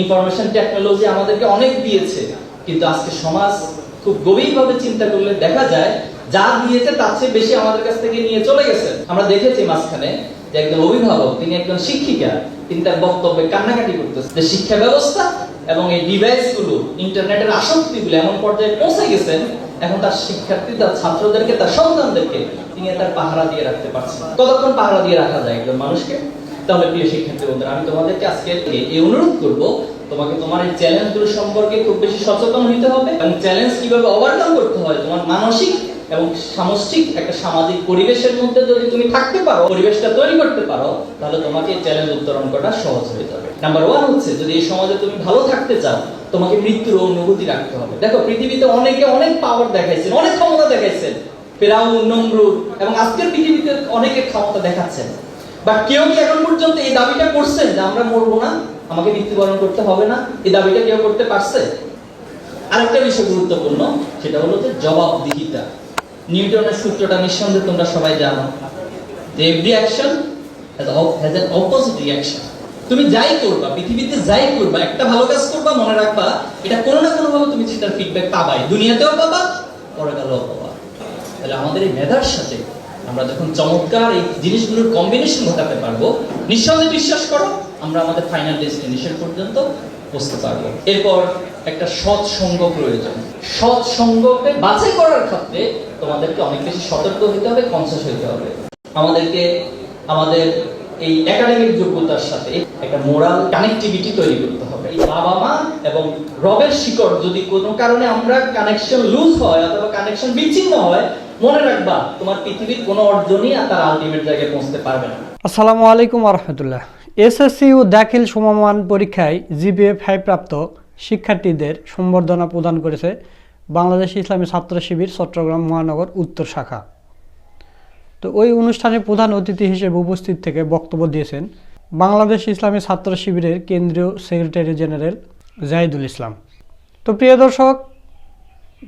Information technology আমাদেরকে অনেক দিয়েছে, কিন্তু আজকে সমাজ খুব গভীরভাবে চিন্তা করলে দেখা যায় যা দিয়েছে তার চেয়ে বেশি আমাদের কাছ থেকে নিয়ে চলে গেছে। আমরা দেখেছি মাঝখানে যে একজন অভিভাবক, তিনি একজন শিক্ষিকা, তিনি তার বক্তব্যে কান্নাকাটি করতেছে। যে শিক্ষা ব্যবস্থা এবং এই ডিভাইসগুলো ইন্টারনেটের আসক্তি গুলো এমন পর্যায়ে পৌঁছে গেছেন এখন তার শিক্ষার্থী, তার ছাত্রদেরকে, তার সন্তানদেরকে তিনি তার পাহারা দিয়ে রাখতে পারছেন কতক্ষণ পাহারা দিয়ে রাখা যায় একজন মানুষকে? তাহলে প্রিয় শিক্ষার্থী বন্ধুরা, আমি তোমাদেরকে আজকে এই অনুরোধ করব, তোমাকে তোমার এই চ্যালেঞ্জগুলো সম্পর্কে খুব বেশি সচেতন হতে হবে এবং চ্যালেঞ্জ কীভাবে ওভারকাম করতে হয়, তোমার মানসিক এবং সামষ্টিক একটা সামাজিক পরিবেশের মধ্যে যদি তুমি থাকতে পারো, পরিবেশটা তৈরি করতে পারো, তাহলে তোমাকে চ্যালেঞ্জ উত্তরণ করা সহজ হয়ে যাবে। নাম্বার ওয়ান হচ্ছে, যদি এই সমাজে তুমি ভালো থাকতে চাও, তোমাকে মৃত্যুর অনুভূতি রাখতে হবে। দেখো, পৃথিবীতে অনেকে অনেক পাওয়ার দেখাইছে অনেক ক্ষমতা দেখাইছে ফেরাউন, নমরুদ, এবং আজকের পৃথিবীতে অনেকে ক্ষমতা দেখাচ্ছেন। বা কেউ কি এখন পর্যন্ত এই দাবিটা করছেন যে আমরা মরবো না? আমাকে মৃত্যুবরণ করতে হবে না? এই দাবিটা কেউ করতে পারছে? আরেকটা বিষয় গুরুত্বপূর্ণ, সেটা হলো যে জবাবদিহিতা। নিউটনের সূত্রটা নিঃসন্দেহে তোমরা সবাই জানো। যে every action has an opposite reaction তুমি যাই করবা, পৃথিবীতে যাই করবা, একটা ভালো কাজ করবা, মনে রাখবা, এটা কোনো না কোনো ভাবে তুমি সেটার ফিডব্যাক পাবাই। দুনিয়াতেও পাবা পরে গেলেও পাবা। তাহলে আমাদের এই মেধার সাথে আমরা যখন চমৎকার এই জিনিসগুলোর কম্বিনেশন ঘটাতে পারব, নিঃসন্দেহে বিশ্বাস করো, আমরা আমাদের ফাইনাল ডেস্টিনেশন পর্যন্ত পৌঁছতে পারব। এরপর একটা সৎ সঙ্গ প্রয়োজন। সৎ সঙ্গকে বাছাই করার ক্ষেত্রে তোমাদেরকে অনেক বেশি সতর্ক হতে হবে কনসিয়াস হতে হবে। আমাদেরকে আমাদের এই একাডেমিক যোগ্যতার সাথে একটা মোরাল কানেক্টিভিটি তৈরি করতে হবে। বাবা মা এবং রবের শিকড় যদি কোনো কারণে আমরা কানেকশন লুজ হয় অথবা কানেকশন বিচ্ছিন্ন হয় মনে রাখবা, তোমার পৃথিবীর কোনো অর্জনই তার আলটিমেট জায়গায় পৌঁছতে পারবে না। আসসালামু আলাইকুম রহমতুল্লাহ। এসএসসি ও দাখিল সমমান পরীক্ষায় জিপিএ ফাইভ প্রাপ্ত শিক্ষার্থীদের সম্বর্ধনা প্রদান করেছে বাংলাদেশ ইসলামী ছাত্র শিবির, চট্টগ্রাম মহানগর উত্তর শাখা। তো ওই অনুষ্ঠানে প্রধান অতিথি হিসেবে উপস্থিত থেকে বক্তব্য দিয়েছেন বাংলাদেশ ইসলামী ছাত্র শিবিরের কেন্দ্রীয় সেক্রেটারি জেনারেল জাহিদুল ইসলাম। তো প্রিয় দর্শক,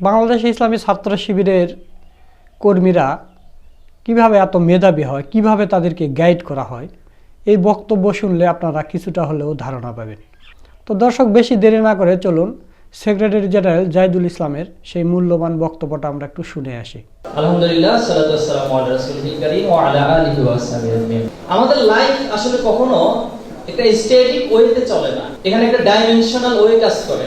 বাংলাদেশ ইসলামী ছাত্র শিবিরের কর্মীরা কীভাবে এত মেধাবী হয়, কীভাবে তাদেরকে গাইড করা হয়, এই বক্তব্য শুনলে আপনারা কিছুটা হলেও ধারণা পাবেন। তো দর্শক, বেশি দেরি না করে চলুন সেক্রেটারি জেনারেল জাহিদুল ইসলামের সেই মূল্যবান বক্তব্যটা আমরা একটু শুনে আসি। আলহামদুলিল্লাহ আমাদের লাইফ আসলে কখনো একটা ওয়েতে চলে না। এখানে একটা ডাইমেনশনাল ওয়ে কাজ করে।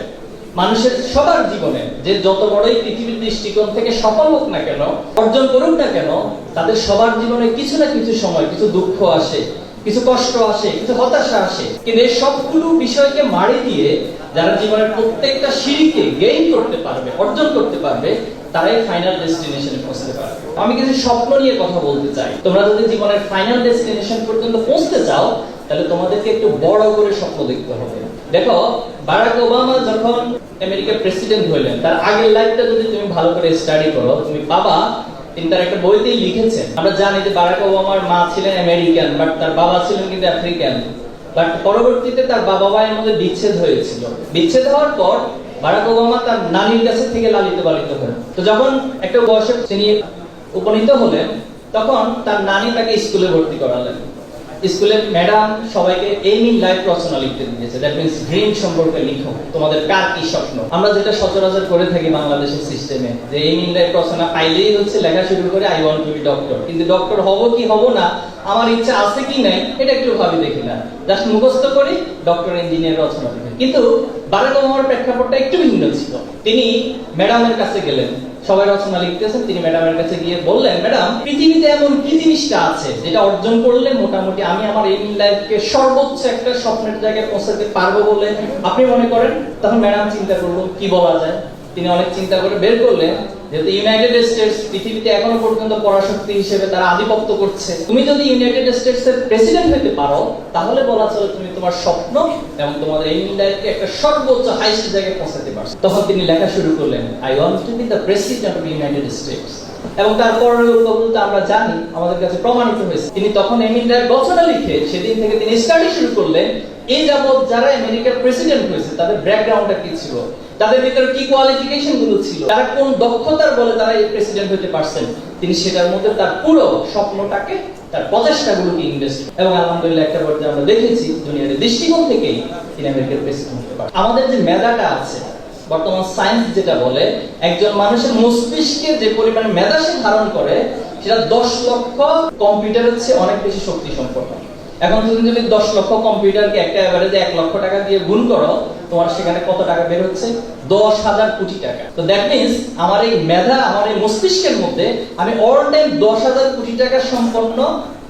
মানুষের সবার জীবনে যে যত বড়ই পৃথিবীর দৃষ্টিকোণ থেকে সফল হোক না কেন, অর্জন করুক না কেন, তাদের সবার জীবনে কিছু না কিছু সময় কিছু দুঃখ আসে, কিছু কষ্ট আসে, কিছু হতাশা আসে। কিন্তু এই সবগুলো বিষয়কে মারি দিয়ে যারা জীবনের প্রত্যেকটা সিঁড়িকে গেইন করতে পারবে, অর্জন করতে পারবে, তারাই ফাইনাল ডেস্টিনেশনে পৌঁছতে পারবে। আমি কিছু স্বপ্ন নিয়ে কথা বলতে চাই। তোমরা যদি জীবনের ফাইনাল ডেস্টিনেশন পর্যন্ত পৌঁছতে চাও, তাহলে তোমাদেরকে একটু বড় করে স্বপ্ন দেখতে হবে। দেখো, বারাক ওবামা যখন আমেরিকার প্রেসিডেন্ট হইলেন তার আগের লাইফটা যদি তুমি ভালো করে স্টাডি করো, তুমি পাবা, তিনি তার একটা বইতেই লিখেছেন। আমরা জানি যে বারাক ওবামার মা ছিলেন আমেরিকান, বাট তার বাবা ছিলেন কিন্তু আফ্রিকান। বাট পরবর্তীতে তার বাবা মায়ের মধ্যে বিচ্ছেদ হয়েছিল। বিচ্ছেদ হওয়ার পর বারাক ওবামা তার নানির কাছে থেকে লালিত পালিত হলেন। তো যখন একটা বয়সে তিনি উপনীত হলেন, তখন তার নানি তাকে স্কুলে ভর্তি করালেন। স্কুলের ম্যাডাম সবাইকে এই ইন লাইফ রচনা লিখতে দিয়েছে। দ্যাট মিন্স ড্রিম সম্পর্কে লিখো। তোমাদের কার কি স্বপ্ন? আমরা যেটা সচরাচর করে থাকি বাংলাদেশের সিস্টেমে যে এই ইন লাইফ রচনা পাইলেই হচ্ছে লেখা শুরু করে I want to be doctor কিন্তু ডক্টর হব কি হব না, আমার ইচ্ছা আছে কি নাই, এটা একটু ভাবি দেখি না। জাস্ট মুখস্থ করি ডক্টর ইঞ্জিনিয়ার রচনা কিন্তু বারাক ওবামার প্রেক্ষাপটটা একটু ভিন্ন ছিল। তিনি ম্যাডামের কাছে গেলেন। সবাই রচনা লিখতেছেন, তিনি ম্যাডামের কাছে গিয়ে বললেন, ম্যাডাম, পৃথিবীতে এমন কি জিনিসটা আছে যেটা অর্জন করলে মোটামুটি আমি আমার এই লাইফকে সর্বোচ্চ একটা স্বপ্নের জায়গায় পৌঁছাতে পারব বলে আপনি মনে করেন? তখন ম্যাডাম চিন্তা করল কি বলা যায়? তিনি অনেক চিন্তা করে বের করলেন, যেহেতু ইউনাইটেড স্টেটস পৃথিবীতে এখনও পর্যন্ত পরাশক্তি হিসেবে তারা আধিপত্য করছে। তুমি যদি ইউনাইটেড স্টেটস এর প্রেসিডেন্ট হতে পারো, তাহলে বলা চলে তুমি তোমার স্বপ্ন এবং তোমাদের এই লাইফকে একটা সর্বোচ্চ হাইস্ট জায়গায় পৌঁছাতে পারছ। তখন তিনি লেখা শুরু করলেন I want to be the president of United States এবং তার পরবর্তীতে আমরা জানি, আমাদের কাছে প্রমাণিত হয়েছে। তিনি তখন এমিন্ডার রচনা লিখে সেদিন থেকে তিনি স্টাডি শুরু করলেন, এই যাবৎ যারা আমেরিকার প্রেসিডেন্ট হয়েছে, তাদের ব্যাকগ্রাউন্ডটা কি ছিল? তাদের ভিতরে কি কোয়ালিফিকেশনগুলো ছিল? তারা কোন দক্ষতার বলে তারা এই প্রেসিডেন্ট হতে পারছেন? তিনি সেটার মধ্যে তার পুরো স্বপ্নটাকে, তার প্রচেষ্টাগুলোকে ইনভেস্ট এবং আলহামদুলিল্লাহ একটা পর্যায়ে আমরা দেখেছি, দুনিয়ার দৃষ্টিকোণ থেকেই তিনি আমেরিকার প্রেসিডেন্ট হতে পারে আমাদের যে মেধাটা আছে, বর্তমান সায়েন্স যেটা বলে, একজন মানুষের মস্তিষ্কে যে পরিমাণে মেধা সে ধারণ করে, সেটা দশ লক্ষ কম্পিউটারের চেয়ে অনেক বেশি শক্তি সম্পন্ন এখন তুমি যদি দশ লক্ষ কম্পিউটারকে একটা এভারেজে এক লক্ষ টাকা দিয়ে গুণ করো তোমার সেখানে কত টাকা বের হচ্ছে? দশ হাজার কোটি টাকা। তো দ্যাট মিনস আমার এই মেধা, আমার এই মস্তিষ্কের মধ্যে আমি অল টাইম দশ হাজার কোটি টাকা সম্পন্ন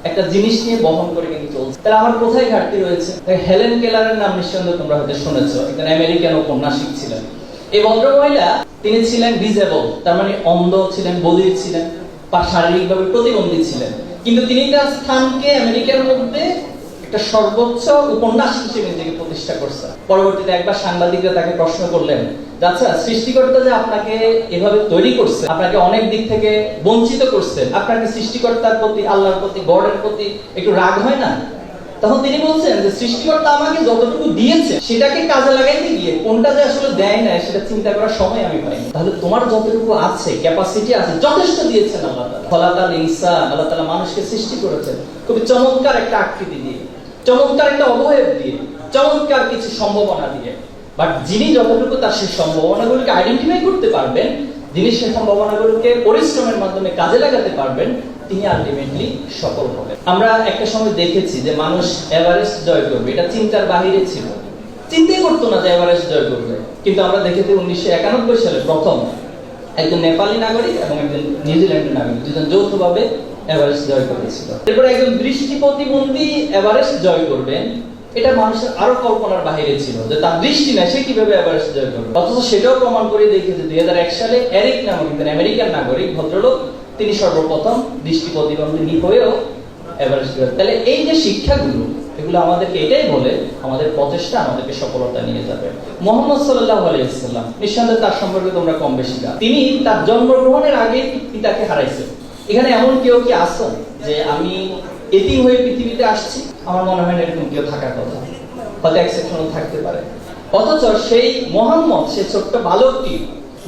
একটা জিনিস নিয়ে বহন করে কিন্তু চলছে। তাহলে আমার কোথায় ঘাটতি রয়েছে? হেলেন কেলারের নাম নিঃসন্দেহে তোমরা হয়তো শুনেছো। একজন আমেরিকান উপন্যাসিক ছিলেন। এই ভদ্রমহিলা, তিনি ছিলেন ডিজেবল তার মানে অন্ধ ছিলেন, বধির ছিলেন, বা শারীরিকভাবে প্রতিবন্ধী ছিলেন। কিন্তু তিনি তার স্থানকে আমেরিকার মধ্যে একটা সর্বোচ্চ উপন্যাস হিসেবে নিজেকে প্রতিষ্ঠা করছেন। পরবর্তীতে একবার সাংবাদিকরা তাকে প্রশ্ন করলেন আচ্ছা সৃষ্টিকর্তা যে আপনাকে এভাবে তৈরি করছে, আপনাকে অনেক দিক থেকে বঞ্চিত করছেন আপনার কি সৃষ্টিকর্তার প্রতি, আল্লাহর প্রতি, গডের প্রতি একটু রাগ হয় না? তখন তিনি বলছেন যে, সৃষ্টিকর্তা আমাকে যতটুকু দিয়েছে, সেটাকে কাজে লাগাইতে গিয়ে কোনটা যে আসলে দেয় না, সেটা চিন্তা করার সময় আমি পাই তাহলে তোমার যতটুকু আছে ক্যাপাসিটি আছে, যথেষ্ট দিয়েছেন আল্লাহ ফলাতাল আল্লাহ তাআলা মানুষকে সৃষ্টি করেছেন। খুবই চমৎকার একটা আকৃতি দিয়ে। চমৎকার একটা অবয়ব দিয়ে, চমৎকার কিছু সম্ভাবনা দিয়ে। বাট যিনি যতটুকু তার সেই সম্ভাবনাগুলোকে আইডেন্টিফাই করতে পারবেন, যিনি সেই সম্ভাবনাগুলোকে পরিশ্রমের মাধ্যমে কাজে লাগাতে পারবেন, তিনি আলটিমেটলি সফল হবেন। আমরা একটা সময় দেখেছি যে মানুষ এভারেস্ট জয় করবে। এটা চিন্তার বাহিরে ছিল। চিন্তাই করতো না যে এভারেস্ট জয় করবে। কিন্তু আমরা দেখেছি উনিশশো একানব্বই সালে প্রথম একজন নেপালি নাগরিক এবং একজন নিউজিল্যান্ডের নাগরিক, দুজন যৌথভাবে এভারেস্ট জয় করেছিল। এরপরে একজন দৃষ্টি প্রতিবন্ধী এভারেস্ট জয় করবেন। এটা মানুষের আরও কল্পনার ছিল যে তার দৃষ্টি সে কীভাবে এভারেস্ট জয় করবে? অথচ সেটাও প্রমাণ করে দেখেছে দুই সালে এরিক নামক নাগরিক, ভদ্রলোক, তিনি সর্বপ্রথম দৃষ্টি প্রতিবন্ধী হয়েও এভারেস্ট জয় তাহলে এই যে শিক্ষাগুলো, এগুলো আমাদেরকে এটাই বলে আমাদের প্রচেষ্টা, আমাদেরকে সফলতা নিয়ে যাবে। মোহাম্মদ সাল্লাহ আলাইসাল্লাম নিঃসন্দেহে তার সম্পর্কে তোমরা কম বেশি তিনি তার জন্মগ্রহণের আগে পিতাকে হারাইছেন। এখানে এমন কেউ কি আসেন যে আমি এটি হয়ে পৃথিবীতে আসছি? আমার মনে হয় না এরকম কেউ থাকার কথা। হয়তো এক্সেপশন থাকতে পারে। অথচ সেই মোহাম্মদ, সে ছোট্ট বালকটি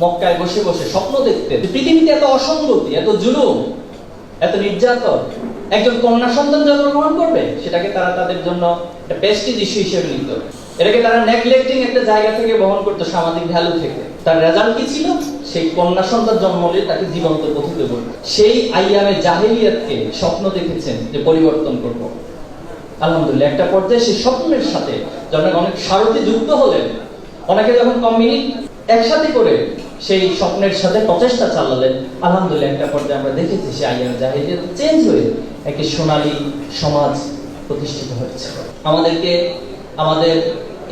মক্কায় বসে বসে স্বপ্ন দেখতে পৃথিবীতে এত অসঙ্গতি, এত জুলুম, এত নির্যাতন, একজন কন্যা সন্তান জন্মগ্রহণ করবে, সেটাকে তারা তাদের জন্য একটা প্রেস্টিজ ইস্যু হিসেবে নিত। এটাকে তারা নেগলেক্টিং একটা জায়গা থেকে বহন করতো সামাজিক ভ্যালু থেকে। তার রেজাল্ট কি ছিল? সেই কন্যা সন্তান জন্ম নিয়ে তাকে জীবন্ত পথিত করবে সেই আইয়ামে জাহেলিয়াতকে স্বপ্ন দেখেছেন যে পরিবর্তন করব। আলহামদুলিল্লাহ, একটা পর্যায়ে সেই স্বপ্নের সাথে যখন অনেক সারথি যুক্ত হলেন। অনেকে যখন কমিউনিট একসাথে করে সেই স্বপ্নের সাথে প্রচেষ্টা চালালেন, আলহামদুলিল্লাহ একটা পর্যায়ে আমরা দেখেছি সেই আইয়াম জাহিলিয়াত চেঞ্জ হয়ে একটি সোনালী সমাজ প্রতিষ্ঠিত হয়েছে। আমাদেরকে, আমাদের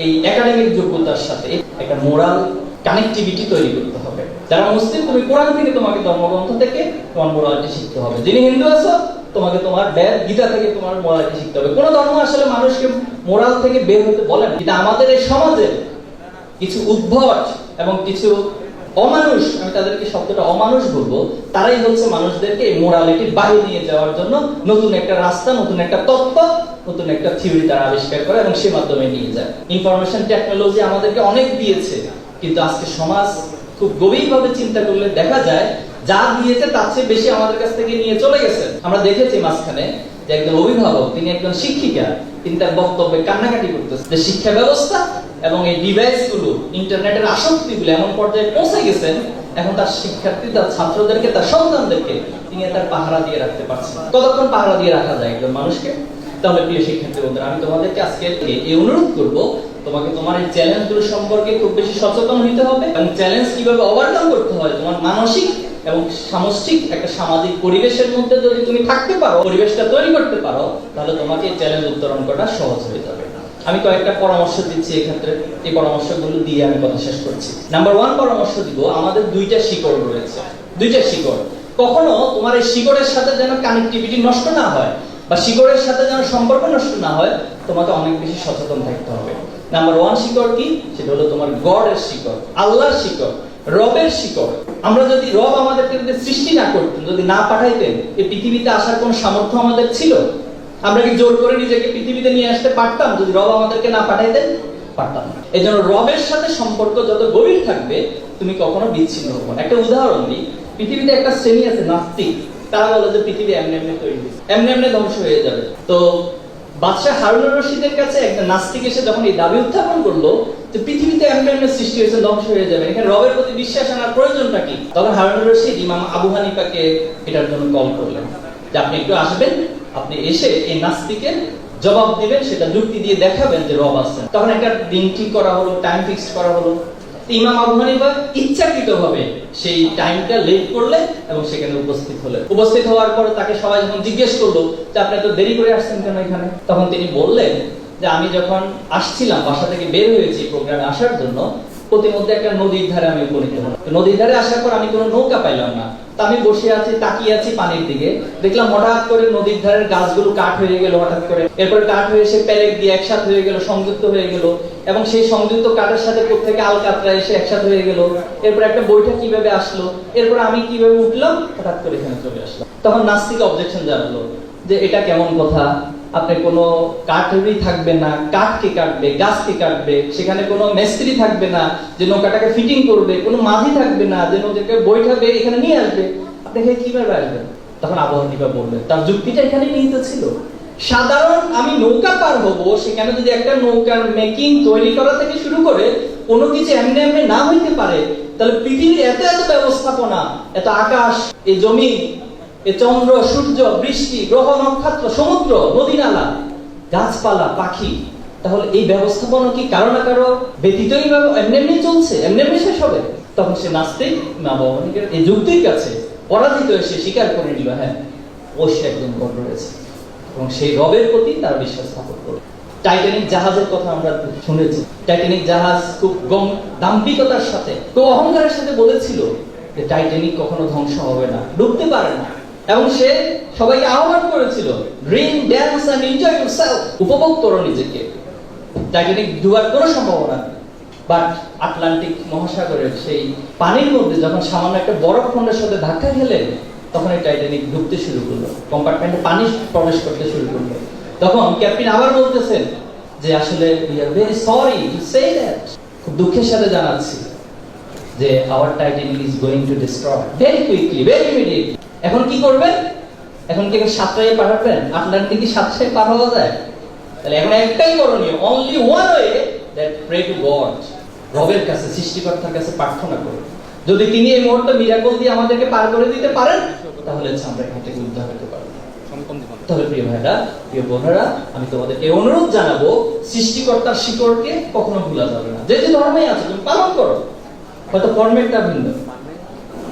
এই একাডেমিক যোগ্যতার সাথে, একটা মোরাল কানেক্টিভিটি তৈরি করতে হবে। যারা মুসলিম, তুমি কোরআন থেকে তোমাকে ধর্মগ্রন্থ থেকে তোমার মোরালিটি শিখতে হবে। যিনি হিন্দু আছো, তোমাকে তোমার বেদ, গীতা থেকে তোমার মোরালিটি শিখতে হবে। কোন ধর্ম আসলে মানুষকে মোরাল থেকে বের হতে বলে না। কিন্তু আমাদের এই সমাজে কিছু উদ্ভট এবং কিছু অমানুষ, আমি তাদেরকে শব্দটা অমানুষ বলব, তারাই হচ্ছে মানুষদেরকে এই মোরালিটির বাইরে নিয়ে যাওয়ার জন্য নতুন একটা রাস্তা, নতুন একটা তত্ত্ব, নতুন একটা থিওরি তারা আবিষ্কার করে এবং সে মাধ্যমে নিয়ে যায়। ইনফরমেশন টেকনোলজি আমাদেরকে অনেক দিয়েছে। কিন্তু আজকে সমাজ খুব গভীরভাবে চিন্তা করলে দেখা যায়, যা দিয়েছে তার চেয়ে বেশি আমাদের কাছ থেকে নিয়ে চলে গেছে। আমরা দেখেছি মাঝখানে যে একজন অভিভাবক, তিনি একজন শিক্ষিকা, তিনি তার বক্তব্যে কান্নাকাটি করতেছে। যে শিক্ষা ব্যবস্থা এবং এই ডিভাইসগুলো ইন্টারনেটের আসক্তি গুলো এমন পর্যায়ে পৌঁছে গেছেন এখন তার শিক্ষার্থী, তার ছাত্রদেরকে, তার সন্তানদেরকে তিনি তার পাহারা দিয়ে রাখতে পারছেন কতক্ষণ পাহারা দিয়ে রাখা যায় একজন মানুষকে। তাহলে প্রিয় শিক্ষার্থী বন্ধুরা, আমি তোমাদেরকে আজকে এই অনুরোধ করব তোমাকে তোমার এই চ্যালেঞ্জগুলো সম্পর্কে খুব বেশি সচেতন হতে হবে এবং চ্যালেঞ্জ কীভাবে ওভারকাম করতে হয়, তোমার মানসিক এবং সামষ্টিক একটা সামাজিক পরিবেশের মধ্যে যদি তুমি থাকতে পারো, পরিবেশটা তৈরি করতে পারো, তাহলে তোমাকে চ্যালেঞ্জ উত্তরণ করা সহজ হয়ে যাবে। আমি কয়েকটা পরামর্শ দিচ্ছি এক্ষেত্রে। এই পরামর্শগুলো দিয়ে আমি কথা শেষ করছি। নাম্বার ওয়ান পরামর্শ দিব, আমাদের দুইটা শিকড় রয়েছে। দুইটা শিকড়। কখনো তোমার এই শিকড়ের সাথে যেন কানেক্টিভিটি নষ্ট না হয় বা শিকড়ের সাথে যেন সম্পর্ক নষ্ট না হয়, তোমাকে অনেক বেশি সচেতন থাকতে হবে। নাম্বার ওয়ান শিকড় কি? সেটা হলো তোমার গডের শিকড়, আল্লাহর শিকড়, রবের শিকড়। আমরা যদি রব আমাদেরকে সৃষ্টি না করতেন, যদি না পাঠাইতেন এই পৃথিবীতে আসার কোন সামর্থ্য আমাদের ছিল? আমরা কি জোর করে নিজেকে পৃথিবীতে নিয়ে আসতে পারতাম? যদি রব আমাদেরকে না পাঠাইতেন, পারতাম না। এই জন্য রবের সাথে সম্পর্ক যত গভীর থাকবে, তুমি কখনো বিচ্ছিন্ন হব না। একটা উদাহরণ দিই। পৃথিবীতে একটা শ্রেণি আছে নাস্তিক। তারা বলে যে পৃথিবী এমনি এমনি তৈরি। এমনি এমনি ধ্বংস হয়ে যাবে। তো বাদশাহ হারুনুর রশিদের কাছে একটা নাস্তিক এসে যখন এই দাবি উত্থাপন করল যে পৃথিবীতে এমনি এমনি সৃষ্টি হয়েছে, ধ্বংস হয়ে যাবে, এখানে রবের প্রতি বিশ্বাস আনার প্রয়োজনটা কি? তখন হারুনুর রশিদ ইমাম আবু হানিফাকে এটার জন্য কল করলেন যে আপনি একটু আসবেন, আপনি এসে এই নাস্তিকের জবাব দিবেন, সেটা যুক্তি দিয়ে দেখাবেন যে রব আছেন। তখন একটা দিন ঠিক করা হলো টাইম ফিক্স করা হলো। ইমাম আবু হানিফা ইচ্ছাকৃতভাবে সেই টাইমটা লেট করলে এবং সেখানে উপস্থিত হলেন। উপস্থিত হওয়ার পর তাকে সবাই যখন জিজ্ঞেস করল যে, আপনি দেরি করে আসছেন কেন এখানে? তখন তিনি বললেন যে, আমি যখন আসছিলাম, বাসা থেকে বের হয়েছি প্রোগ্রামে আসার জন্য, প্রতিমধ্যে একটা নদীর ধারে আমি উপনীত হলাম। নদীর ধারে আসার পর আমি কোনো নৌকা পাইলাম না। তা আমি বসে আছি, তাকিয়ে আছি পানির দিকে। দেখলাম হঠাৎ করে নদীর ধারের গাছগুলো কাঠ হয়ে গেল, হঠাৎ করে। এরপর কাঠ হয়ে এসে প্যারেক দিয়ে একসাথ হয়ে গেল, সংযুক্ত হয়ে গেল। এবং সেই সংযুক্ত কাঠের সাথে প্রত্যেকে আলকাতরা এসে একসাথ হয়ে গেল। এরপর একটা বইটা কীভাবে আসলো? এরপর আমি কীভাবে উঠলাম? হঠাৎ করে এখানে চলে আসলাম। তখন নাস্তিক অবজেকশন জানালো যে এটা কেমন কথা? আপনি কোনো কাঠেরই থাকবে না। কাঠ কে কাটবে গাছ কে কাটবে, সেখানে কোনো মিস্ত্রি থাকবে না, যে নৌকাটাকে ফিটিং করবে, কোনো মাঝি থাকবে না, যে নৌকাকে বৈঠাবে, এখানে নিয়ে আসবে। আপনি কীভাবে আসবেন? তখন আবহাওয়া বললেন, তার যুক্তিটা এখানে নিহিত ছিল। সাধারণ আমি নৌকা পার হব, সেখানে যদি একটা নৌকার মেকিং তৈরি করা থেকে শুরু করে কোনো কিছু এমনি এমনি না হইতে পারে, তাহলে পৃথিবীর এত এত ব্যবস্থাপনা, এত আকাশ এই জমি, এ চন্দ্র, সূর্য, বৃষ্টি, গ্রহ, নক্ষত্র, সমুদ্র নদী নালা গাছপালা, পাখি, তাহলে এই ব্যবস্থাপনা কি কারও না কারও ব্যতীতই এমনি এমনি চলছে, এমনি এমনি শেষ হবে? তখন সে নাস্তিক মা বাবানিকের এই যুক্তির কাছে পরাজিত এসে স্বীকার করে নিল হ্যাঁ সে একদম গর্ব রয়েছে। এবং সেই রবের প্রতি তার বিশ্বাস স্থাপন করল টাইটানিক জাহাজের কথা আমরা শুনেছি। টাইটানিক জাহাজ খুব গম, দাম্ভিকতার সাথে, খুব অহংকারের সাথে বলেছিল যে টাইটানিক কখনো ধ্বংস হবে না, ডুবতে পারে না। এবং সে সবাইকে আহ্বান করেছিল dream dance and enjoy yourself উপভোগ করো নিজেকে। টাইটানিক ডুবার কোনো সম্ভাবনা নেই। বাট আটলান্টিক মহাসাগরের সেই পানির মধ্যে যখন সামান্য একটা বরফ খণ্ডের সাথে ধাক্কা খেলেন তখন এই টাইটানিক ডুবতে শুরু করল। কম্পার্টমেন্টে পানি প্রবেশ করতে শুরু করল। তখন ক্যাপ্টেন আবার বলতেছেন যে আসলে we are very sorry to say that খুব দুঃখের সাথে জানাচ্ছি যে our Titanic is going to destroy very quickly very immediately এখন কি করবেন? এখন কি সাতটায় পাঠাবেন আটলান্টিক কি সাতটায় হওয়া যায়? তাহলে এখন একটাই করণীয় only one way that pray to God রবের কাছে, সৃষ্টিকর্তার কাছে প্রার্থনা করুন। যদি তিনি এই মুহূর্তে মিরাকল দিয়ে আমাদেরকে পার করে দিতে পারেন তাহলে হচ্ছে আমরা এখান থেকে উদ্ধার হতে পারব। প্রিয় ভাইরা প্রিয় বোনেরা আমি তোমাদেরকে অনুরোধ জানাব সৃষ্টিকর্তার শিকড়কে কখনো ভুলা যাবে না। যে যে ধর্মেই আছে তুমি পালন করো। হয়তো কর্মেরটা ভিন্ন।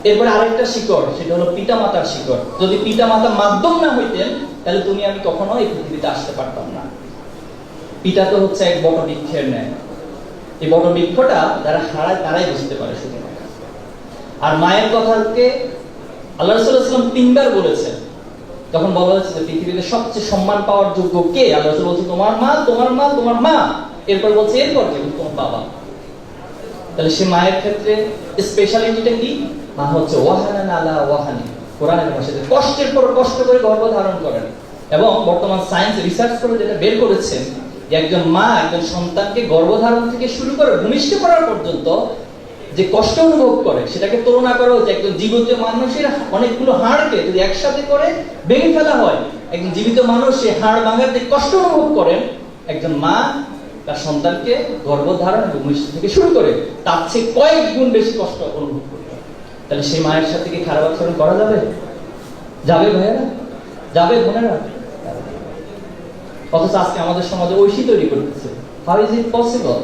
এরপরে আরেকটা শিকড় সেটা হলো পিতা মাতার শিকড়। যদি পিতা মাতা মাধ্যম না হইতেন তাহলে তুমি আমি কখনো এই পৃথিবীতে আসতে পারতাম না। পিতা তো হচ্ছে এক বট বৃক্ষের ন্যায়। এই বট বৃক্ষটা যারা হারায় তারাই বুঝতে পারে শুধু আর মায়ের কথাকে আল্লাহ রসুল্লাহাম তিনবার বলেছেন তখন বলা যে পৃথিবীতে সবচেয়ে সম্মান পাওয়ার যোগ্য কে? আল্লাহ রসুল বলছে তোমার মা তোমার মা তোমার মা। এরপর বলছে, এরপর তোমার বাবা। তাহলে সে মায়ের ক্ষেত্রে স্পেশালিটিটা কি? মা হচ্ছে ওয়াহানান আলা ওয়াহানি। কোরআনের ভাষাতে কষ্টের পর কষ্ট করে গর্ভ ধারণ করেন। এবং বর্তমান সায়েন্স রিসার্চ করে যেটা বের করেছেন, যে একজন মা একজন সন্তানকে গর্ভধারণ থেকে শুরু করে ভূমিষ্ঠ করার পর্যন্ত যে কষ্ট অনুভব করে, সেটাকে তুলনা করা হচ্ছে একজন জীবিত মানুষের অনেকগুলো হাড়কে যদি একসাথে করে ভেঙে ফেলা হয়, একজন জীবিত মানুষ সে হাড় ভাঙার যে কষ্ট অনুভব করেন, একজন মা তার সন্তানকে গর্ভধারণ এবং থেকে শুরু করে তার চেয়ে কয়েক গুণ বেশি কষ্ট অনুভব করবে তাহলে সেই মায়ের সাথে কি খারাপ আচরণ করা যাবে? যাবে ভাইয়েরা? যাবে বোনেরা? অথচ আজকে আমাদের সমাজে ঐশী তৈরি করতেছে হাউ ইজ ইট পসিবল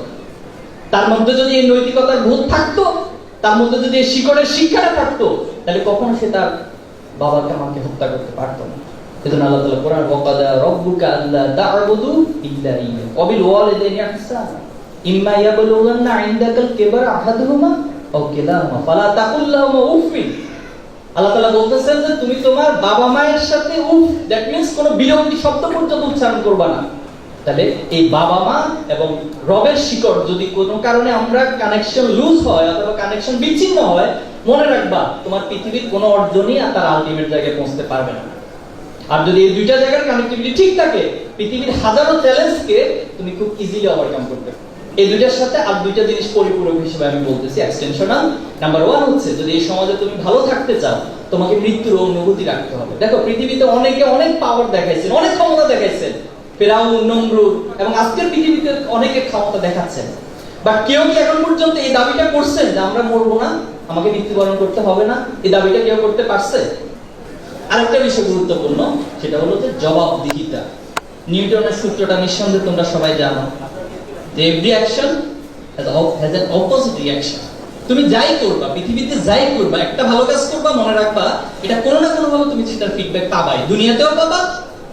তার মধ্যে যদি এই নৈতিকতার ভূত থাকতো তার মধ্যে যদি শিকড়ের শিক্ষাটা থাকতো, তাহলে কখনো সে তার বাবাকে আমাকে হত্যা করতে পারতো না। এজন্য আল্লাহ তাআলা কোরআন, ওয়াকাদা রাব্বুকা আল্লা তা'বুদু ইল্লা ইয়্যাহু ওয়া বিল ইম্মা ফালা উফিন আল্লাহ বলতেছেন যে, তুমি তোমার বাবা মায়ের সাথে উফ দ্যাট মিন্স কোনো বিরক্তি শব্দ পর্যন্ত উচ্চারণ করবা না। তাহলে এই বাবা মা এবং রবের শিকড় যদি কোনো কারণে আমরা কানেকশন লুজ হয় অথবা কানেকশন বিচ্ছিন্ন হয়, মনে রাখবা, তোমার পৃথিবীর কোনো অর্জনই আর তার আলটিমেট জায়গায় পৌঁছতে পারবে না। আর যদি এই দুইটা জায়গার কানেক্টিভিটি ঠিক থাকে, পৃথিবীর হাজারো চ্যালেঞ্জকে তুমি খুব ইজিলি ওভারকাম করতে। এই দুইটার সাথে আর দুইটা জিনিস পরিপূরক হিসেবে আমি বলতেছি এক্সটেনশনাল নাম্বার ওয়ান হচ্ছে, যদি এই সমাজে তুমি ভালো থাকতে চাও, তোমাকে মৃত্যুর অনুভূতি রাখতে হবে। দেখো, পৃথিবীতে অনেকে অনেক পাওয়ার দেখাইছেন, অনেক ক্ষমতা দেখাইছেন ফেরাউন, নমরুদ এবং আজকের পৃথিবীতে অনেকে ক্ষমতা দেখাচ্ছেন। বা কেউ কি এখন পর্যন্ত এই দাবিটা করছেন যে আমরা মরবো না? আমাকে মৃত্যুবরণ করতে হবে না। এই দাবিটা কেউ করতে পারছে? আরেকটা বিষয় গুরুত্বপূর্ণ, সেটা হলো যে জবাবদিহিতা। নিউটনের সূত্রটা নিঃসন্দেহে তোমরা সবাই জানো যে every action has an opposite reaction তুমি যাই করবা, পৃথিবীতে যাই করবা, একটা ভালো কাজ করবা, মনে রাখবা, এটা কোনো না কোনো ভাবে তুমি সেটার ফিডব্যাক পাবাই। দুনিয়াতেও পাবা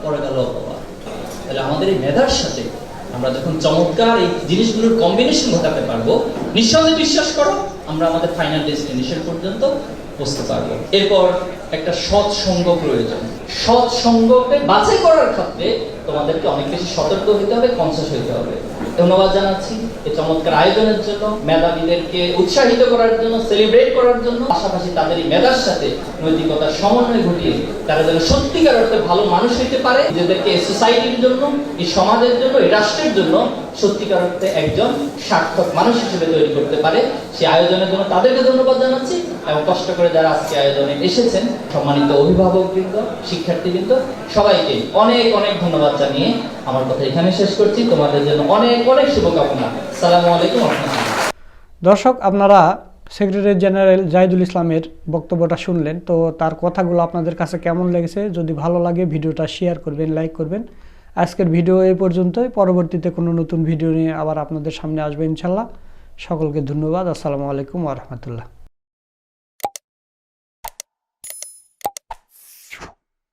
পরে গেলেও পাবা। তাহলে আমাদের এই মেধার সাথে আমরা যখন চমৎকার এই জিনিসগুলোর কম্বিনেশন ঘটাতে পারব, নিঃসন্দেহে বিশ্বাস করো, আমরা আমাদের ফাইনাল ডেস্টিনেশন পর্যন্ত পৌঁছতে পারব। এরপর একটা সৎসঙ্গ প্রয়োজন। সৎসঙ্গকে বাছাই করার ক্ষেত্রে তোমাদেরকে অনেক বেশি সতর্ক হতে হবে কনসাস হতে হবে। ধন্যবাদ জানাচ্ছি এই চমৎকার আয়োজনের জন্য, মেধাবীদেরকে উৎসাহিত করার জন্য সেলিব্রেট করার জন্য। পাশাপাশি তাদের মেধার সাথে নৈতিকতার সমন্বয় ঘটিয়ে তারা যেন সত্যিকার অর্থে ভালো মানুষ হইতে পারে, নিজেদেরকে সোসাইটির জন্য, এই সমাজের জন্য, এই রাষ্ট্রের জন্য সত্যিকার অর্থে একজন সার্থক মানুষ হিসেবে তৈরি করতে পারে। সেই আয়োজনের জন্য তাদেরকে ধন্যবাদ জানাচ্ছি এবং কষ্ট করে যারা আজকে আয়োজনে এসেছেন, সম্মানিত অভিভাবকবৃন্দ, শিক্ষার্থীবৃন্দ, সবাইকে অনেক অনেক ধন্যবাদ জানিয়ে আমার কথা এখানে শেষ করছি। তোমাদের জন্য অনেক অনেক শুভকামনা দর্শক, আপনারা সেক্রেটারি জেনারেল জাহিদুল ইসলামের বক্তব্যটা শুনলেন, তো তার কথাগুলো আপনাদের কাছে কেমন লেগেছে? যদি ভালো লাগে ভিডিওটা শেয়ার করবেন, লাইক করবেন। আজকের ভিডিও এই পর্যন্তই। পরবর্তীতে কোনো নতুন ভিডিও নিয়ে আবার আপনাদের সামনে আসবে ইনশাল্লাহ। সকলকে ধন্যবাদ। আসসালামু আলাইকুম ওরহমতুল্লাহ